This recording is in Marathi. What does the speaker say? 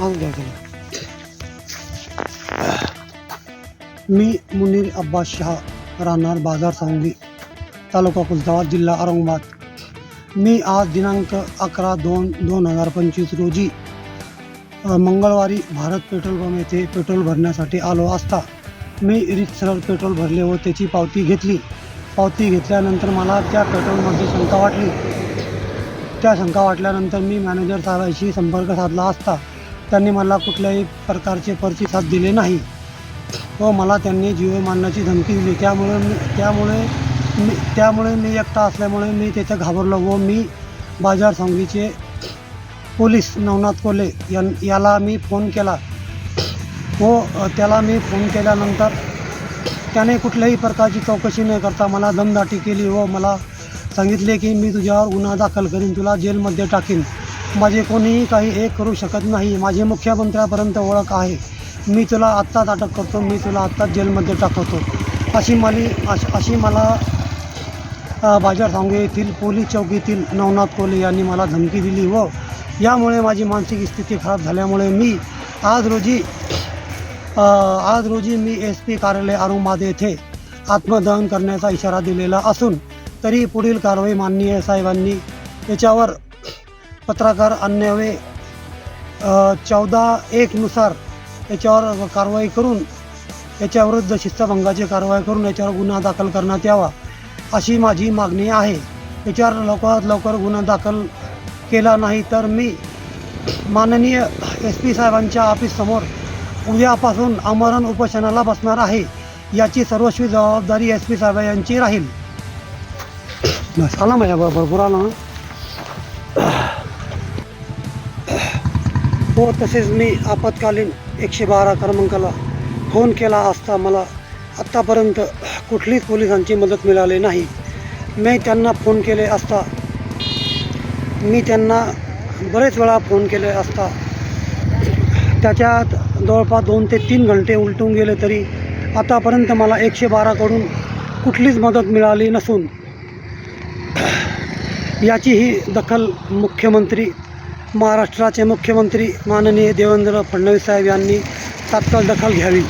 नाव घ्या त्याला. मी मुनीर अब्बास शहा राहणार बाजार सांगली तालुका कुलताबाद जिल्हा औरंगाबाद. मी आज दिनांक अकरा दोन दोन हजार पंचवीस रोजी मंगळवारी भारत पेट्रोल पंप येथे पेट्रोल भरण्यासाठी आलो असता मी रितसर पेट्रोल भरले व त्याची पावती घेतली. पावती घेतल्यानंतर मला त्या पेट्रोलमध्ये शंका वाटली. त्या शंका वाटल्यानंतर मी मॅनेजर साहेबांशी संपर्क साधला असता. त्यांनी मला कुठल्याही प्रकारचे प्रतिसाद दिले नाही. व मला त्यांनी जीव मारण्याची धमकी दिली. त्यामुळे मी त्यामुळे मी त्यामुळे मी एकटा असल्यामुळे मी तिथे घाबरलो व मी बाजार सांगलीचे पोलीस नवनाथ कोले यां याला मी फोन केला. व त्याला मी फोन केल्यानंतर त्याने कुठल्याही प्रकारची चौकशी न करता मला दमदाटी केली व मला सांगितले की मी तुझ्यावर गुन्हा दाखल करीन तुला जेलमध्ये टाकीन. माझे कोणीही काही हे करू शकत नाही. माझी मुख्यमंत्र्यापर्यंत ओळख आहे. मी तुला आत्ताच अटक करतो. मी तुला आत्ताच जेलमध्ये टाकवतो अशी मला अशी मला बाजार सांगू येथील पोलीस चौकीतील नवनाथ कोले यांनी मला धमकी दिली व यामुळे माझी मानसिक स्थिती खराब झाल्यामुळे मी आज रोजी आज रोजी मी एस पी कार्यालय औरंगाबाद येथे आत्मदहन करण्याचा इशारा दिलेला असून तरी पुढील कारवाई माननीय साहेबांनी याच्यावर पत्रकार अन्यावे चौदा एकनुसार याच्यावर कारवाई करून याच्याविरुद्ध शिस्तभंगाची कारवाई करून याच्यावर गुन्हा दाखल करण्यात यावा अशी माझी मागणी आहे. याच्यावर लवकरात लवकर गुन्हा दाखल केला नाही तर मी माननीय एस पी साहेबांच्या ऑफिससमोर उद्यापासून आमरण उपोषणाला बसणार आहे याची सर्वस्वी जबाबदारी एस पी साहेब यांची राहील. बस माझ्या भरपूर आला ना? हो तसेच मी आपत्कालीन एकशे बारा क्रमांकाला फोन केला असता मला आत्तापर्यंत कुठलीच पोलिसांची मदत मिळाली नाही. मी त्यांना फोन केले असता मी त्यांना बरेच वेळा फोन केले असता. त्याच्यात जवळपास दोन ते तीन घंटे उलटून गेले तरी आतापर्यंत मला एकशे बाराकडून कुठलीच मदत मिळाली नसून. याचीही दखल मुख्यमंत्री महाराष्ट्राचे मुख्यमंत्री माननीय देवेंद्र फडणवीस साहेब यांनी तात्काळ दखल घ्यावी.